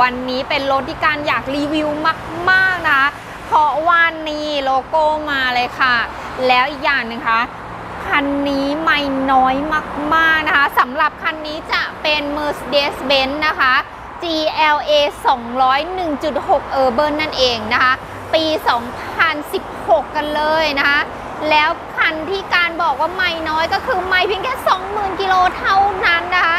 วันนี้เป็นรถที่การอยากรีวิวมาก ๆ นะคะเพราะวันนี้โลโก้มาเลยค่ะ แล้วอีกอย่างหนึงคะคันนี้ไม่น้อยมาก ๆ นะคะสำหรับคันนี้จะเป็น Mercedes-Benz นะคะ GLA 201.6 Urban นั่นเองนะคะ ปี 2016 กันเลยนะคะ แล้วคันที่การบอกว่าไม่น้อยก็คือไม่เพียงแค่ 20,000 กิโลเท่านั้นนะคะ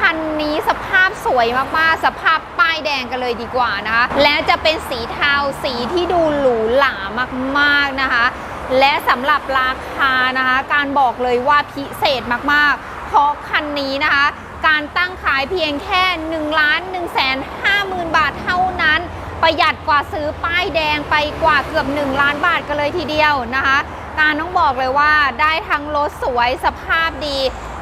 คันนี้สภาพสวยมากๆ สภาพป้ายแดงกันเลยดีกว่านะคะ และจะเป็นสีเทาสีที่ดูหรูหรามากๆนะคะ และสำหรับราคานะคะ การบอกเลยว่าพิเศษมากๆ เพราะคันนี้นะคะ การตั้งขายเพียงแค่1ล้าน1แสน50,000 บาทเท่านั้น ประหยัดกว่าซื้อป้ายแดงไปกว่าเกือบ 1 ล้านบาทกันเลยทีเดียวนะคะการต้องบอกเลยว่าได้ทั้งรถสวยสภาพดี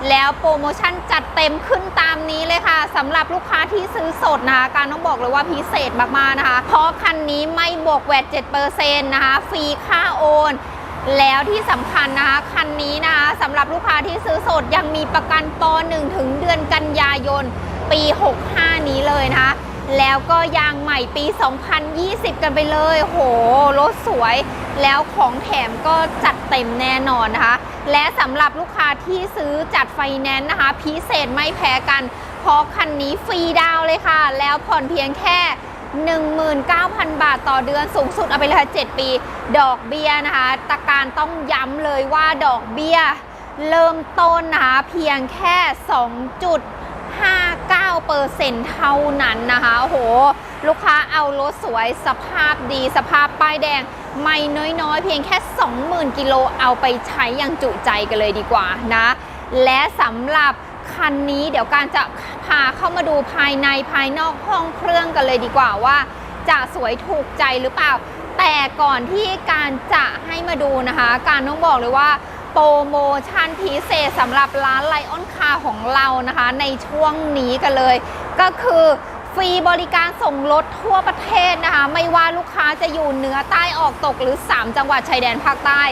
แล้วโปรโมชั่นจัดเต็มขึ้นต นี้เลยค่ะสำหรับลูกค้าที่ซื้อสดนะคะการต้องบอกเลยว่าพิเศษมากๆนะคะ เพราะคันนี้ไม่บวกแวด7%นะคะฟรีค่าโอนแล้วที่สำคัญนะคะ คันนี้นะคะสำหรับลูกค้าที่ซื้อสดยังมีประกันป .1 ถึงเดือนกันยายน ปี 65 นี้เลยนะคะ แล้วก็ยางใหม่ปี 2020 กันไปเลย โห รถสวย แล้วของแถมก็จัดเต็มแน่นอนนะคะ และสำหรับลูกค้าที่ซื้อจัดไฟแนนซ์นะคะ พิเศษไม่แพ้กัน เพราะคันนี้ฟรีดาวเลยค่ะ แล้วผ่อนเพียงแค่ 19,000 บาทต่อเดือนสูงสุดเอาไปเลยค่ะ7ปี ดอกเบี้ยนะคะ ตะการต้องย้ำเลยว่าดอกเบี้ย เริ่มต้นนะคะเพียงแค่ 2.59%เท่านั้นนะคะ โอ้โห ลูกค้าเอารถสวยสภาพดี สภาพป้ายแดง ไม่น้อยๆ เพียงแค่ 20,000 กิโลเอาไปใช้อย่างจุใจกันเลยดีกว่านะ และสำหรับคันนี้เดี๋ยวการจะพาเข้ามาดูภายในภายนอกห้องเครื่องกันเลยดีกว่าว่า จะสวยถูกใจหรือเปล่า แต่ก่อนที่การจะให้มาดูนะคะ การต้องบอกเลยว่าโปรโมชั่นพิเศษสำหรับร้านไลออนคาของเรานะคะ ในช่วงนี้กันเลย ก็คือ ฟรีบริการส่งรถทั่วประเทศนะคะ ไม่ว่าลูกค้าจะอยู่เหนือใต้ออกตกหรือ 3 จังหวัดชายแดนภาคใต้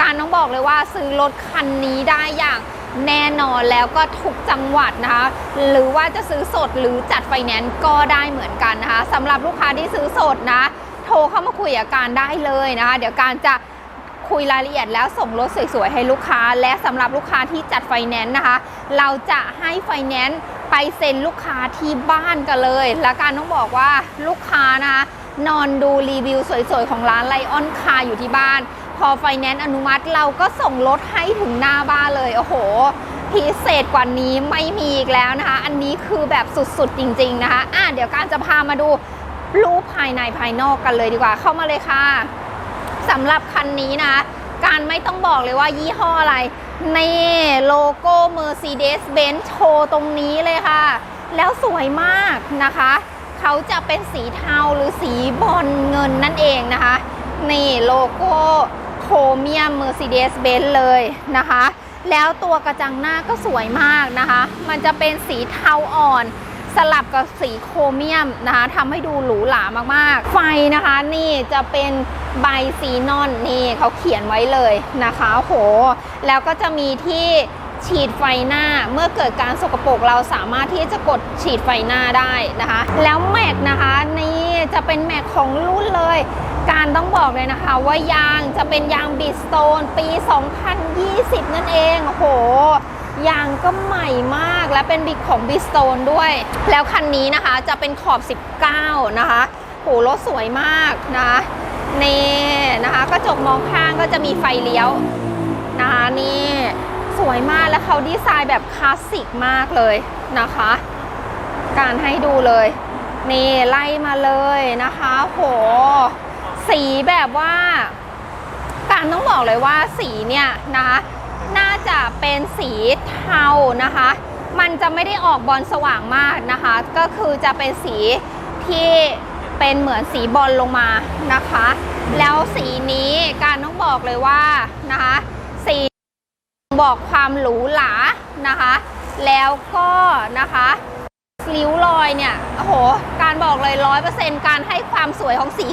การต้องบอกเลยว่าซื้อรถคันนี้ได้อย่างแน่นอนแล้วก็ทุกจังหวัดนะคะ หรือว่าจะซื้อสดหรือจัดไฟแนนซ์ก็ได้เหมือนกันนะคะสำหรับลูกค้าที่ซื้อสดนะ โทรเข้ามาคุยกับการได้เลยนะคะ เดี๋ยวการจะคุยรายละเอียดแล้วส่งรถสวยๆให้ลูกค้า และสำหรับลูกค้าที่จัดไฟแนนซ์นะคะ เราจะให้ไฟแนนซ์ ไปเซ็นลูกค้าที่บ้านกันเลย และการต้องบอกว่าลูกค้านะคะนอนดูรีวิวสวยๆ ของร้านไลออนคาอยู่ที่บ้าน พอไฟแนนซ์อนุมัติเราก็ส่งรถให้ถึงหน้าบ้านเลย โอ้โห พิเศษกว่านี้ไม่มีอีกแล้วนะคะ อันนี้คือแบบสุดๆ จริงๆ นะคะอะเดี๋ยวการจะพามาดูรูปภายในภายนอกกันเลยดีกว่า เข้ามาเลยค่ะสำหรับคันนี้นะ การไม่ต้องบอกเลยว่ายี่ห้ออะไร นี่โลโก้ Mercedes-Benz โชว์ตรงนี้เลยค่ะ แล้วสวยมากนะคะ เขาจะเป็นสีเทาหรือสีบอลเงินนั่นเองนะคะ นี่โลโก้โครเมียม Mercedes-Benz เลยนะคะ แล้วตัวกระจังหน้าก็สวยมากนะคะ มันจะเป็นสีเทาอ่อน สลับกับสีโครเมียมนะคะทำให้ดูหรูหรามากๆ ไฟนะคะนี่จะเป็นใบซีนอนนี่เขาเขียนไว้เลยนะคะโห แล้วก็จะมีที่ฉีดไฟหน้าเมื่อเกิดการสกปรกเราสามารถที่จะกดฉีดไฟหน้าได้นะคะ แล้วแม็กนะคะนี่จะเป็นแม็กของรุ่นเลย การต้องบอกเลยนะคะ ว่ายางจะเป็นยางบิสโตนปี 2020 นั่นเองโห ยางก็ใหม่มากและเป็นบิ๊กของบิสโตนด้วย แล้วคันนี้นะคะจะเป็นขอบ 19 นะคะโหรถสวยมากนะคะนี่นะคะกระจกมองข้างก็จะมีไฟเลี้ยวนะคะนี่สวยมากแล้วเขาดีไซน์แบบคลาสสิกมากเลยนะคะ การให้ดูเลย นี่ไล่มาเลยนะคะโหสีแบบว่า การต้องบอกเลยว่าสีเนี่ยนะคะ น่าจะเป็นสีเทานะคะ มันจะไม่ได้ออกบอลสว่างมากนะคะ ก็คือจะเป็นสีที่เป็นเหมือนสีบอลลงมานะคะ แล้วสีนี้การต้องบอกเลยว่านะคะสีบอกความหรูหรานะคะ แล้วก็นะคะริ้วรอยเนี่ย โอ้โห การบอกเลยร้อยเปอร์เซ็นต์การให้ความสวยของสี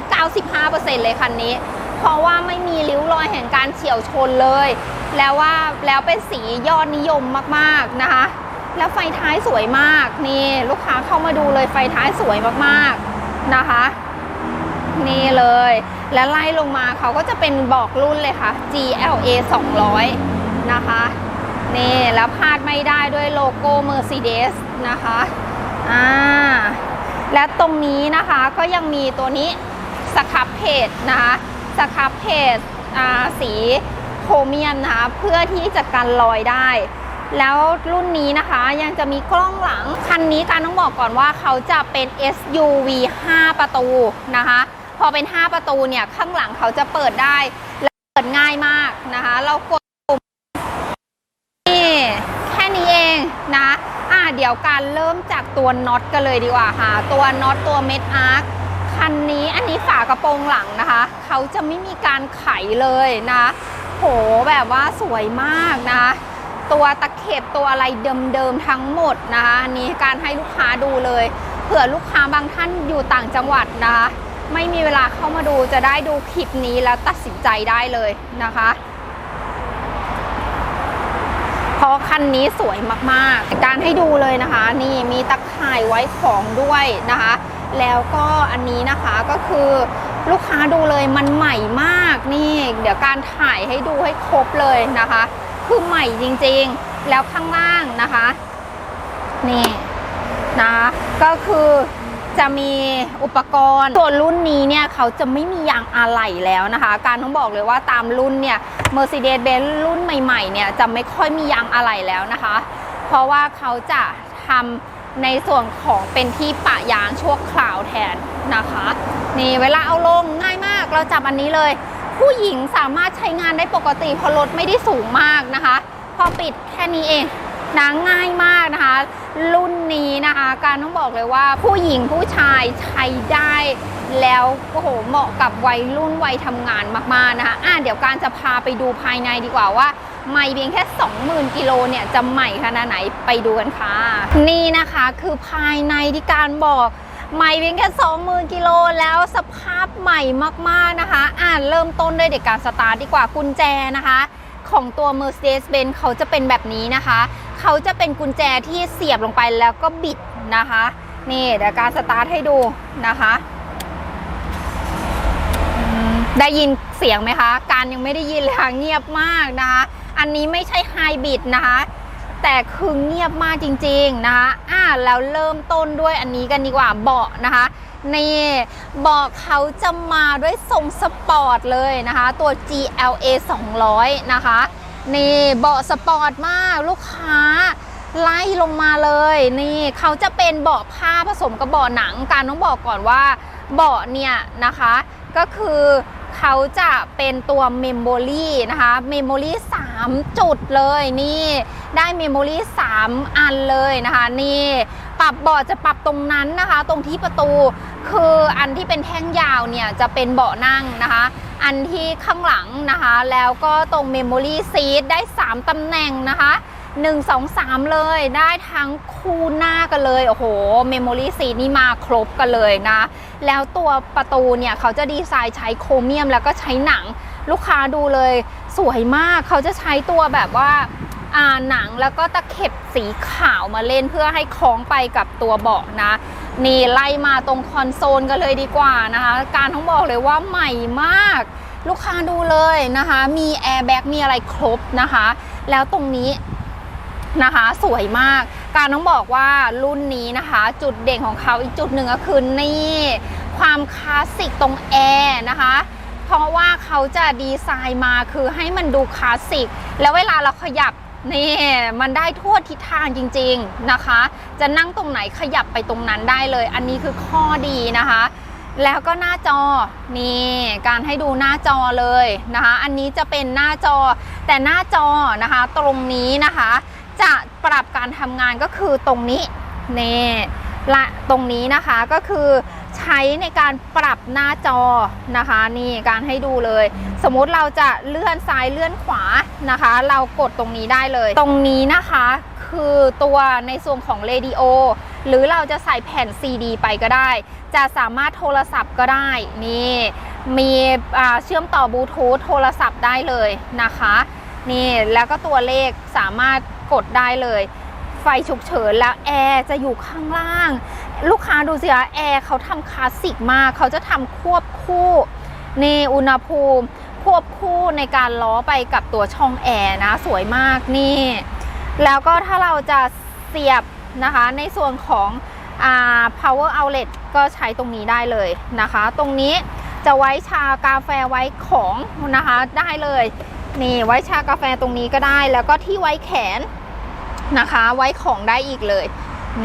95%เลยคันนี้ เพราะว่าไม่มีริ้วรอยแห่งการเฉียวชนเลย แล้วว่าแล้วเป็นสียอดนิยมมากๆนะคะ แล้วไฟท้ายสวยมากนี่ลูกค้าเข้ามาดูเลยไฟท้ายสวยมากๆนะคะ นี่เลย และไล่ลงมาเขาก็จะเป็นบอกรุ่นเลยค่ะ GLA 200 นะคะนี่แล้วพลาดไม่ได้ด้วยโลโก้ Mercedes นะคะอ่าและตรงนี้นะคะก็ยังมีตัวนี้สครับเพจนะคะ สครับเพจสีโครเมียมนะคะเพื่อที่จะกันรอยได้ แล้วรุ่นนี้นะคะยังจะมีกล้องหลัง คันนี้การต้องบอกก่อนว่าเขาจะเป็น SUV 5 ประตูนะคะ พอเป็น 5 ประตูเนี่ยข้างหลังเขาจะเปิดได้และเปิดง่ายมากนะคะ เรากดปุ่มนี่แค่นี้เองนะอะเดี๋ยวการเริ่มจากตัวน็อตกันเลยดีกว่าค่ะ ตัวน็อตตัวเม็ดอาร์ค คันนี้อันนี้ฝากระโปรงหลังนะคะ เขาจะไม่มีการไขเลยนะ โหแบบว่าสวยมากนะ ตัวตะเข็บตัวอะไรเดิมๆทั้งหมดนะคะอันนี้การให้ลูกค้าดูเลย เผื่อลูกค้าบางท่านอยู่ต่างจังหวัดนะคะไม่มีเวลาเข้ามาดูจะได้ดูคลิปนี้แล้วตัดสินใจได้เลยนะคะเพราะคันนี้สวยมากๆ การให้ดูเลยนะคะ นี่มีตะข่ายไว้ของด้วยนะคะ แล้วก็อันนี้นะคะก็คือลูกค้าดูเลยมันใหม่มากนี่ เดี๋ยวการถ่ายให้ดูให้ครบเลยนะคะ คือใหม่จริงๆ แล้วข้างล่างนะคะนี่นะก็คือจะมีอุปกรณ์ส่วนรุ่นนี้เนี่ยเขาจะไม่มียางอะไหล่แล้วนะคะ การต้องบอกเลยว่าตามรุ่นเนี่ย Mercedes-Benz รุ่นใหม่ๆเนี่ยจะไม่ค่อยมียางอะไหล่แล้วนะคะ เพราะว่าเขาจะทำ ในส่วนของเป็นที่ปะยางชั่วคราวแทนนะคะ นี่เวลาเอาลงง่ายมากเราจับอันนี้เลย ผู้หญิงสามารถใช้งานได้ปกติเพราะรถไม่ได้สูงมากนะคะ พอปิดแค่นี้เองนะง่ายมากนะคะ รุ่นนี้นะคะ การต้องบอกเลยว่าผู้หญิงผู้ชายใช้ได้แล้วโอ้โหเหมาะกับวัยรุ่นวัยทำงานมากๆนะคะอะเดี๋ยวการจะพาไปดูภายในดีกว่าว่า ไม่เพียงแค่ 20,000 กิโลเนี่ยจะใหม่ขนาดไหนไปดูกันค่ะ นี่นะคะคือภายในที่การบอกใหม่เพียงแค่ 20,000 กิโลแล้วสภาพใหม่มากๆนะคะ อ่านเริ่มต้นด้วยเด็กการสตาร์ทดีกว่ากุญแจนะคะ ของตัว Mercedes-Benz เขาจะเป็นแบบนี้นะคะ เขาจะเป็นกุญแจที่เสียบลงไปแล้วก็บิดนะคะ นี่เดี๋ยวการสตาร์ทให้ดูนะคะ ได้ยินเสียงไหมคะ การยังไม่ได้ยินเลยค่ะเงียบมากนะคะ อันนี้ไม่ใช่ไฮบริดนะคะ แต่คือเงียบมากจริงๆนะคะอ่าแล้วเริ่มต้นด้วยอันนี้กันดีกว่าเบาะนะคะนี่เบาะเขาจะมาด้วยทรงสปอร์ตเลยนะคะ ตัว GLA 200 นะคะ นี่เบาะสปอร์ตมากลูกค้าไล่ลงมาเลย นี่เขาจะเป็นเบาะผ้าผสมกับเบาะหนังการต้องบอกก่อนว่าเบาะเนี่ยนะคะ ก็คือ เขาจะเป็นตัวเมมโมรีนะคะเมมโมรี3จุดเลยนี่ได้เมมโมรี3อันเลยนะคะนี่ปรับเบาะจะปรับตรงนั้นนะคะ ตรงที่ประตูคืออันที่เป็นแท่งยาวเนี่ยจะเป็นเบาะนั่งนะคะ อันที่ข้างหลังนะคะ แล้วก็ตรงเมมโมรีซีทได้ 3ตำแหน่งนะคะ 1 2 3 เลยได้ทั้งคู่หน้ากันเลย โอ้โหเมมโมรี่ซีนี่มาครบกันเลยนะ แล้วตัวประตูเนี่ยเขาจะดีไซน์ใช้โครเมียมแล้วก็ใช้หนังลูกค้าดูเลยสวยมากเขาจะใช้ตัวแบบว่าอ่าหนังแล้วก็ตะเข็บสีขาวมาเล่นเพื่อให้คล้องไปกับตัวเบาะนะ นี่ไล่มาตรงคอนโซลกันเลยดีกว่านะคะ การต้องบอกเลยว่าใหม่มาก ลูกค้าดูเลยนะคะ มีแอร์แบ็กมีอะไรครบนะคะ แล้วตรงนี้ นะคะ สวยมาก การต้องบอกว่ารุ่นนี้นะคะ จุดเด่นของเขาอีกจุดหนึ่งก็คือนี่ ความคลาสสิกตรงแอร์นะคะเพราะว่าเขาจะดีไซน์มาคือให้มันดูคลาสสิก แล้วเวลาเราขยับนี่มันได้ทั่วทิศทางจริง ๆนะคะ จะนั่งตรงไหนขยับไปตรงนั้นได้เลย อันนี้คือข้อดีนะคะ แล้วก็หน้าจอนี่การให้ดูหน้าจอเลยนะคะ อันนี้จะเป็นหน้าจอแต่หน้าจอนะคะ ตรงนี้นะคะ จะปรับการทำงานก็คือตรงนี้นี่ละตรงนี้นะคะก็คือใช้ในการปรับหน้าจอนะคะ นี่การให้ดูเลย สมมุติเราจะเลื่อนซ้ายเลื่อนขวานะคะ เรากดตรงนี้ได้เลย ตรงนี้นะคะคือตัวในส่วนของเรดิโอหรือเราจะใส่แผ่นซีดีไปก็ได้ จะสามารถโทรศัพท์ก็ได้นี่มีเชื่อมต่อบลูทูธโทรศัพท์ได้เลยนะคะนี่แล้วก็ตัวเลขสามารถ กดได้เลย ไฟฉุกเฉินแล้วแอร์จะอยู่ข้างล่าง ลูกค้าดูสิคะแอร์เขาทำคลาสสิกมาก เขาจะทำควบคู่นี่อุณหภูมิ ควบคู่ในการล้อไปกับตัวช่องแอร์นะ สวยมากนี่ แล้วก็ถ้าเราจะเสียบนะคะในส่วนของอ่า power outlet ก็ใช้ตรงนี้ได้เลยนะคะ ตรงนี้จะไว้ชากาแฟไว้ของนะคะได้เลย นี่ไว้ชากาแฟตรงนี้ก็ได้ แล้วก็ที่ไว้แขน นะคะ ไว้ของได้อีกเลย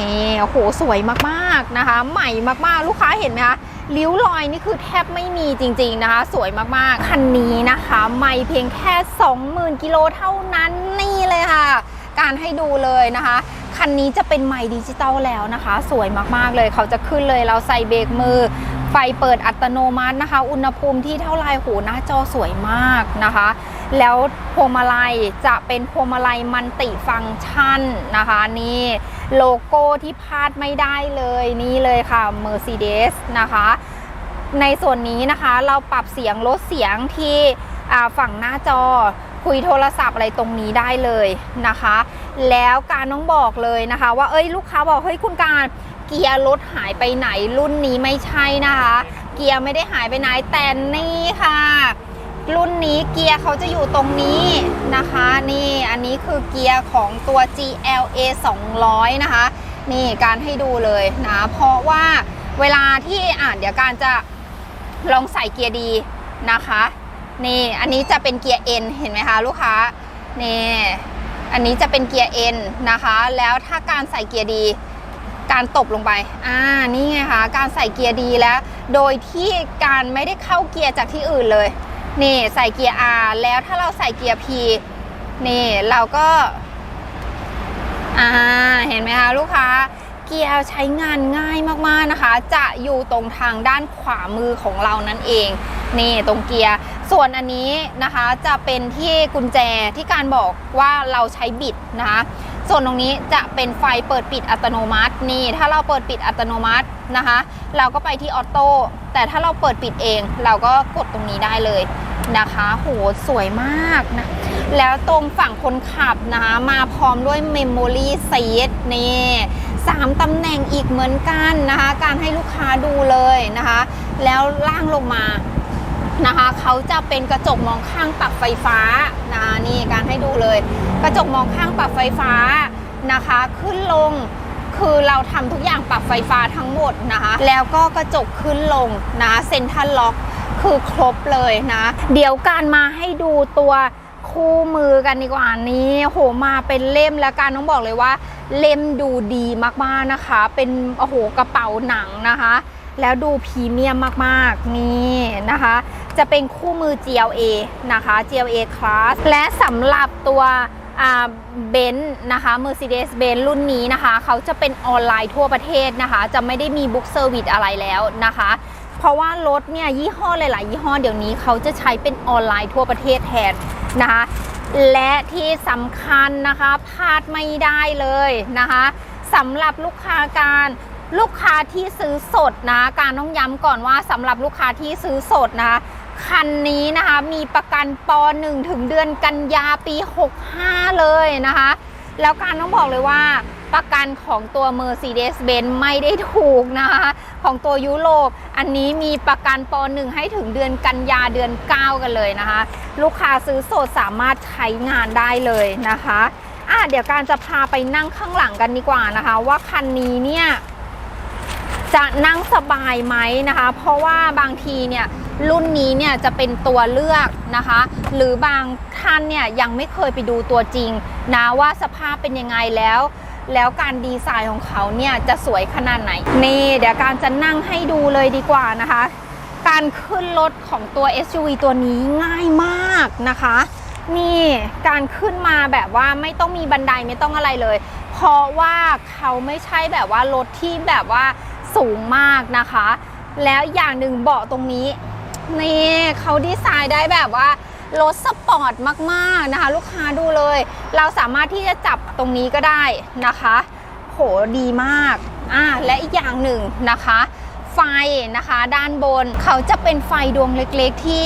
นี่โอ้โหสวยมากๆนะคะ ใหม่มากๆ ลูกค้าเห็นไหมคะริ้วรอยนี่คือแทบไม่มีจริง ๆนะคะ สวยมากๆ คันนี้นะคะใหม่เพียงแค่ 20,000กิโลเท่านั้นนี่เลยค่ะ การให้ดูเลยนะคะ คันนี้จะเป็นไมค์ดิจิตอลแล้วนะคะ สวยมากๆเลยเขาจะขึ้นเลยเราใส่เบรกมือ ไฟเปิดอัตโนมัตินะคะ อุณหภูมิที่เท่าไรโหหน้าจอสวยมากนะคะ แล้วพวงมาลัยจะเป็นพวงมาลัยมันติฟังก์ชันนะคะนี่โลโก้ที่พลาดไม่ได้เลยนี่เลยค่ะ Mercedes นะคะในส่วนนี้นะคะเราปรับเสียงลดเสียงที่ฝั่งหน้าจอคุยโทรศัพท์อะไรตรงนี้ได้เลยนะคะ แล้วการต้องบอกเลยนะคะ ว่าเอ้ยลูกค้าบอกเฮ้ยคุณการ เกียร์รถหายไปไหนรุ่นนี้ไม่ใช่นะคะ เกียร์ไม่ได้หายไปไหนแต่นี่ค่ะ รุ่นนี้เกียร์เขาจะอยู่ตรงนี้นะคะ นี่อันนี้คือเกียร์ของตัว GLA 200 นะคะ นี่การให้ดูเลยนะ เพราะว่าเวลาที่อ่านเดี๋ยวการจะลองใส่เกียร์ดีนะคะ นี่อันนี้จะเป็นเกียร์ N เห็นไหมคะลูกค้านี่อันนี้จะเป็นเกียร์ N นะคะ แล้วถ้าการใส่เกียร์ดี การตบลงไป อ่า นี่ไงคะการใส่เกียร์ดีแล้ว โดยที่การไม่ได้เข้าเกียร์จากที่อื่นเลย นี่ใส่เกียร์ R แล้วถ้าเราใส่เกียร์ P นี่เราก็ อ่า เห็นไหมคะลูกค้า เกียร์ใช้งานง่ายมากๆนะคะ จะอยู่ตรงทางด้านขวามือของเรานั่นเอง นี่ตรงเกียร์ ส่วนอันนี้นะคะจะเป็นที่กุญแจที่การบอกว่าเราใช้บิดนะคะ ส่วนตรงนี้จะเป็นไฟเปิดปิดอัตโนมัตินี่ ถ้าเราเปิดปิดอัตโนมัตินะคะ เราก็ไปที่ออโต้แต่ถ้าเราเปิดปิดเอง เราก็กดตรงนี้ได้เลยนะคะโหสวยมากนะ แล้วตรงฝั่งคนขับนะคะมาพร้อมด้วย Memory Seat นี่สามตำแหน่งอีกเหมือนกันนะคะ การให้ลูกค้าดูเลยนะคะ แล้วล่างลงมา นะคะเขาจะเป็นกระจกมองข้างปรับไฟฟ้านะนี่การให้ดูเลย กระจกมองข้างปรับไฟฟ้านะคะ ขึ้นลงคือเราทำทุกอย่างปรับไฟฟ้าทั้งหมดนะคะ แล้วก็กระจกขึ้นลงนะเซ็นทรัลล็อกคือครบเลยนะ เดี๋ยวการมาให้ดูตัวคู่มือกันดีกว่านี้โหมาเป็นเล่มแล้วการต้องบอกเลยว่า เล่มดูดีมากๆนะคะ เป็นโอ้โหกระเป๋าหนังนะคะ แล้วดูพรีเมียมมากๆนี่นะคะจะเป็นคู่มือ GLA นะคะ GLA Class และสำหรับตัวเบนซ์นะคะ Mercedes Benz รุ่นนี้นะคะ เขาจะเป็นออนไลน์ทั่วประเทศนะคะ จะไม่ได้มีบุ๊กเซอร์วิสอะไรแล้วนะคะ เพราะว่ารถเนี่ยยี่ห้อหลาย ๆ ยี่ห้อเดี๋ยวนี้เขาจะใช้เป็นออนไลน์ทั่วประเทศแทนนะคะและที่สำคัญนะคะพลาดไม่ได้เลยนะคะสำหรับลูกค้าการลูกค้าที่ซื้อสดนะ การต้องย้ำก่อนว่าสำหรับลูกค้าที่ซื้อสดนะคะ คันนี้นะคะ มีประกันป .1 ถึงเดือนกันยาปี 65 เลยนะคะ แล้วการต้องบอกเลยว่าประกันของตัว Mercedes-Benz ไม่ได้ถูกนะคะ ของตัวยุโรปอันนี้มีประกันป .1 ให้ถึงเดือนกันยาเดือน 9 กันเลยนะคะ ลูกค้าซื้อสดสามารถใช้งานได้เลยนะคะอะเดี๋ยวการจะพาไปนั่งข้างหลังกันดีกว่านะคะ ว่าคันนี้เนี่ยจะนั่งสบายไหมนะคะ เพราะว่าบางทีเนี่ย รุ่นนี้เนี่ยจะเป็นตัวเลือกนะคะ หรือบางท่านเนี่ยยังไม่เคยไปดูตัวจริงนะว่าสภาพเป็นยังไงแล้ว แล้วการดีไซน์ของเขาเนี่ยจะสวยขนาดไหน นี่เดี๋ยวการจะนั่งให้ดูเลยดีกว่านะคะ การขึ้นรถของตัว SUV ตัวนี้ง่ายมากนะคะนี่การขึ้นมาแบบว่าไม่ต้องมีบันไดไม่ต้องอะไรเลย เพราะว่าเขาไม่ใช่แบบว่ารถที่แบบว่าสูงมากนะคะ แล้วอย่างหนึ่งเบาะตรงนี้ นี่เขาดีไซน์ได้แบบว่ารถสปอร์ตมากๆนะคะ ลูกค้าดูเลย เราสามารถที่จะจับตรงนี้ก็ได้นะคะ โหดีมากอ่าและอีกอย่างหนึ่งนะคะไฟนะคะด้านบนเขาจะเป็นไฟดวงเล็กๆที่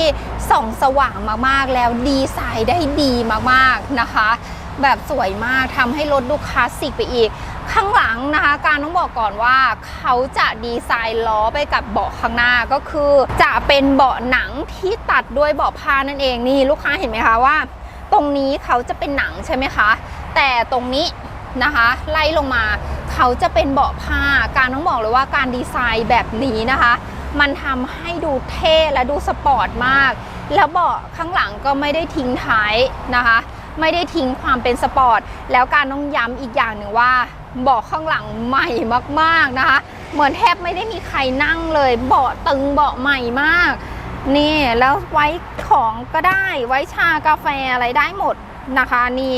ส่องสว่างมากๆ แล้วดีไซน์ได้ดีมากๆนะคะ แบบสวยมากทำให้รถดูคลาสสิกไปอีก ข้างหลังนะคะการต้องบอกก่อนว่าเขาจะดีไซน์ล้อไปกับเบาะข้างหน้าก็คือ จะเป็นเบาะหนังที่ตัดด้วยเบาะผ้านั่นเองนี่ลูกค้าเห็นไหมคะว่า ตรงนี้เขาจะเป็นหนังใช่ไหมคะ แต่ตรงนี้นะคะไล่ลงมาเขาจะเป็นเบาะผ้าการต้องบอกเลยว่าการดีไซน์แบบนี้นะคะ มันทำให้ดูเท่และดูสปอร์ตมาก แล้วเบาะข้างหลังก็ไม่ได้ทิ้งท้ายนะคะ ไม่ได้ทิ้งความเป็นสปอร์ตแล้วการต้องย้ำอีกอย่างหนึ่งว่า เบาะข้างหลังใหม่มากๆนะคะ เหมือนแทบไม่ได้มีใครนั่งเลย เบาะตึงเบาะใหม่มาก นี่แล้วไว้ของก็ได้ไว้ชากาแฟอะไรได้หมดนะคะ นี่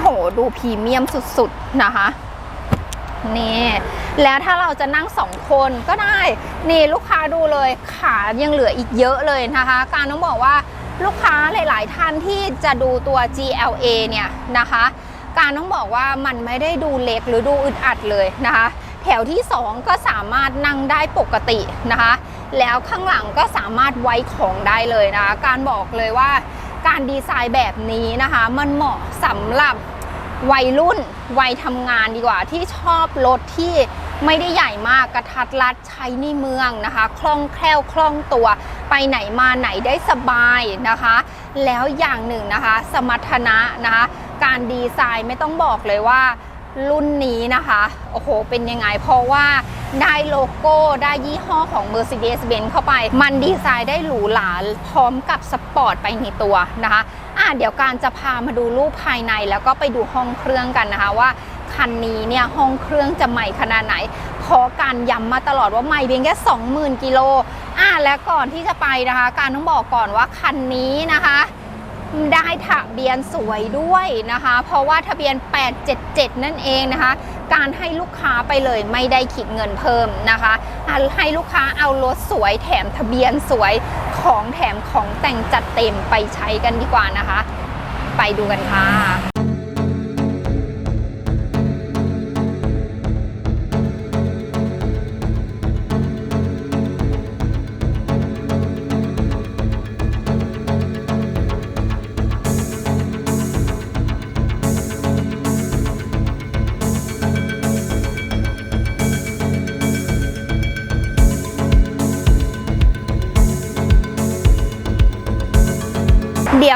โหดูพรีเมียมสุดๆนะคะนี่แล้วถ้าเราจะนั่งสองคนก็ได้ นี่ลูกค้าดูเลยขายังเหลืออีกเยอะเลยนะคะ การต้องบอกว่าลูกค้าหลาย ๆ ท่านที่จะดูตัว GLA เนี่ยนะคะ การต้องบอกว่ามันไม่ได้ดูเล็กหรือดูอึดอัดเลยนะคะ แถวที่ 2 ก็สามารถนั่งได้ปกตินะคะ แล้วข้างหลังก็สามารถไว้ของได้เลยนะคะ การบอกเลยว่าการดีไซน์แบบนี้นะคะ มันเหมาะสำหรับวัยรุ่นวัยทำงานดีกว่าที่ชอบรถที่ไม่ได้ใหญ่มากกระทัดรัดใช้ในเมืองนะคะ คล่องแคล่วคล่องตัวไปไหนมาไหนได้สบายนะคะ แล้วอย่างหนึ่งนะคะ สมรรถนะนะคะ การดีไซน์ไม่ต้องบอกเลยว่ารุ่นนี้นะคะ โอ้โห เป็นยังไง เพราะว่าได้โลโก้ ได้ยี่ห้อของ Mercedes-Benz เข้าไป มันดีไซน์ได้หรูหราพร้อมกับสปอร์ตไปในตัวนะคะ อะเดี๋ยวการจะพามาดูรูปภายในแล้วก็ไปดูห้องเครื่องกันนะคะว่าคันนี้เนี่ยห้องเครื่องจะใหม่ขนาดไหน เพราะการย้ำมาตลอดว่าใหม่เพียงแค่ 20,000 กิโล อะและก่อนที่จะไปนะคะ การต้องบอกก่อนว่าคันนี้นะคะ ได้ทะเบียนสวยด้วยนะคะ เพราะว่าทะเบียน 877 นั่นเองนะคะ การให้ลูกค้าไปเลยไม่ได้คิดเงินเพิ่มนะคะอะให้ลูกค้าเอารถสวยแถมทะเบียนสวยของแถมของแต่งจัดเต็มไปใช้กันดีกว่านะคะ ไปดูกันค่ะ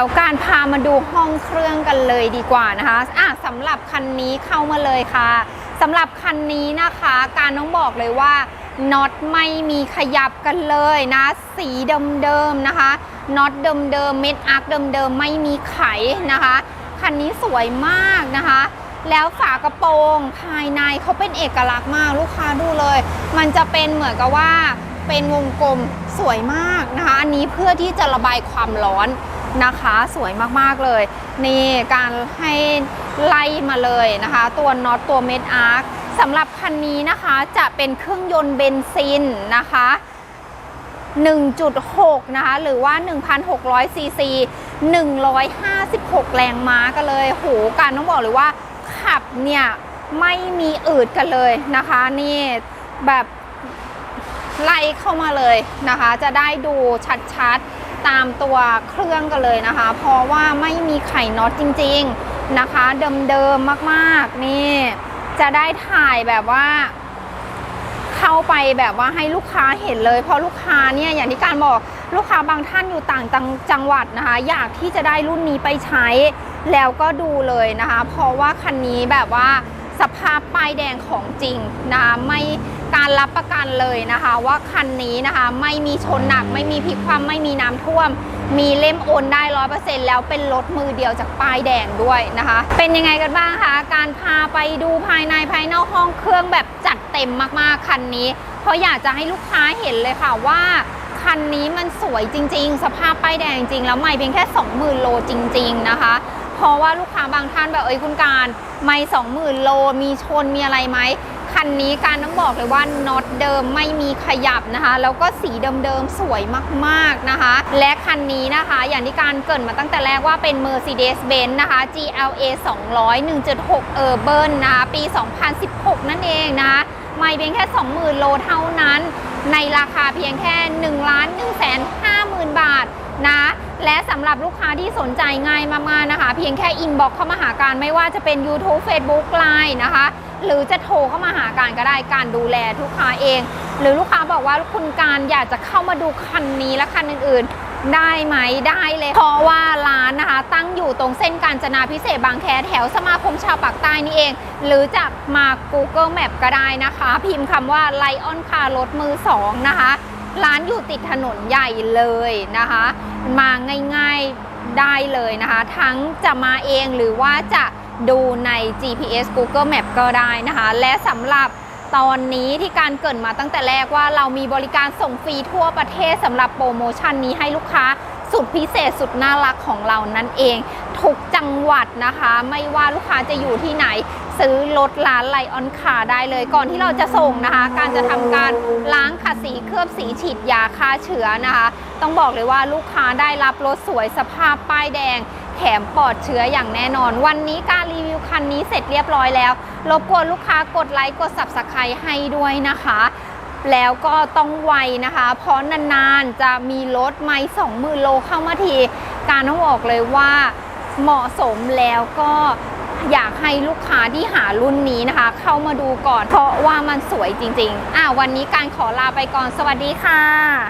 ดี๋ยวการพามาดูห้องเครื่องกันเลยดีกว่านะคะอะสำหรับคันนี้เข้ามาเลยค่ะสำหรับคันนี้นะคะ การต้องบอกเลยว่าน็อตไม่มีขยับกันเลยนะ สีเดิมๆนะคะน็อตเดิมๆเม็ดอาร์คเดิมๆไม่มีไขนะคะ คันนี้สวยมากนะคะ แล้วฝากระโปรงภายในเขาเป็นเอกลักษณ์มากลูกค้าดูเลย มันจะเป็นเหมือนกับว่าเป็นวงกลมสวยมากนะคะ อันนี้เพื่อที่จะระบายความร้อน นะคะสวยมากๆเลย นี่การให้ไล่มาเลยนะคะ ตัวน็อตตัวเม็ดอาร์คสำหรับคันนี้นะคะจะเป็นเครื่องยนต์เบนซินนะคะ 1.6 นะคะ หรือว่า 1,600ซีซี156 แรงม้ากันเลยโหการต้องบอกเลยว่า ขับเนี่ย ไม่มีอืดกันเลยนะคะ นี่แบบไล่เข้ามาเลยนะคะ จะได้ดูชัดๆ ตามตัวเครื่องกันเลยนะคะ เพราะว่าไม่มีไข่น็อตจริงๆนะคะ เดิมๆมากๆนี่จะได้ถ่ายแบบว่า เข้าไปแบบว่าให้ลูกค้าเห็นเลย เพราะลูกค้าเนี่ยอย่างที่การบอกลูกค้าบางท่านอยู่ต่างจังหวัดนะคะ อยากที่จะได้รุ่นนี้ไปใช้แล้วก็ดูเลยนะคะ เพราะว่าคันนี้แบบว่าสภาพป้ายแดงของจริงนะไม่ การรับประกันเลยนะคะ ว่าคันนี้นะคะไม่มีชนหนัก ไม่มีพลิกคว่ำไม่มีน้ำท่วม มีเล่มโอนได้ร้อยเปอร์เซ็นต์แล้วเป็นรถมือเดียวจากป้ายแดงด้วยนะคะ เป็นยังไงกันบ้างคะการพาไปดูภายในภายนอกห้องเครื่องแบบจัดเต็มมากๆคันนี้ เพราะอยากจะให้ลูกค้าเห็นเลยค่ะว่าคันนี้มันสวยจริง ๆ สภาพป้ายแดงจริง แล้วไม่เพียงแค่ 20,000 โลจริง ๆ นะคะ เพราะว่าลูกค้าบางท่านแบบเอ้ยคุณการ ไม่ 20,000 โลมีชนมีอะไรไหม คันนี้การต้องบอกเลยว่าน็อตเดิมไม่มีขยับนะคะ แล้วก็สีเดิมๆสวยมากๆนะคะ และคันนี้นะคะ อย่างที่การเกรินมาตั้งแต่แรกว่าเป็น Mercedes-Benz นะคะ GLA 200 1.6 Urban นะคะปี 2016 นั่นเองนะคะไม่เพียงแค่ 20,000 โลเท่านั้น ในราคาเพียงแค่1ล้าน1 5 0 0 0 0 บาทนะ และสำหรับลูกค้าที่สนใจง่ายมากๆนะคะ เพียงแค่อินบ็อกเข้ามาหาการไม่ว่าจะเป็น YouTube Facebook Line นะคะ หรือจะโทรเข้ามาหาการก็ได้การดูแลลูกค้าเอง หรือลูกค้าบอกว่าคุณการอยากจะเข้ามาดูคันนี้และคันอื่นๆ ได้ไหมได้เลย เพราะว่าร้านนะคะ ตั้งอยู่ตรงเส้นกาญจนาพิเศษบางแคแถวสมาคมชาวปากใต้นี่เอง หรือจะมา Google Map ก็ได้นะคะ พิมพ์คำว่า Lion Car รถมือ2นะคะร้านอยู่ติดถนนใหญ่เลยนะคะ มาง่ายๆได้เลยนะคะ ทั้งจะมาเองหรือว่าจะ ดูใน GPS Google Map ก็ได้นะคะ และสำหรับตอนนี้ที่การเกรินมาตั้งแต่แรกว่าเรามีบริการส่งฟรีทั่วประเทศสำหรับโปรโมชั่นนี้ให้ลูกค้าสุดพิเศษสุดน่ารักของเรานั่นเอง ทุกจังหวัดนะคะ ไม่ว่าลูกค้าจะอยู่ที่ไหน ซื้อรถร้านไลออนคาได้เลย ก่อนที่เราจะส่งนะคะ การจะทำการล้างขัดสีเคลือบสีฉีดยาฆ่าเชื้อนะคะ ต้องบอกเลยว่าลูกค้าได้รับรถสวยสภาพป้ายแดง แถมปลอดเชื้ออย่างแน่นอน วันนี้การรีวิวคันนี้เสร็จเรียบร้อยแล้ว รบกวนลูกค้ากดไลค์กด subscribe ให้ด้วยนะคะ แล้วก็ต้องไวนะคะ เพราะนานๆจะมีรถไม่สองหมื่นโลเข้ามาที การต้องบอกเลยว่าเหมาะสมแล้วก็อยากให้ลูกค้าที่หารุ่นนี้นะคะ เข้ามาดูก่อนเพราะว่ามันสวยจริง ๆ อ่าวันนี้การขอลาไปก่อนสวัสดีค่ะ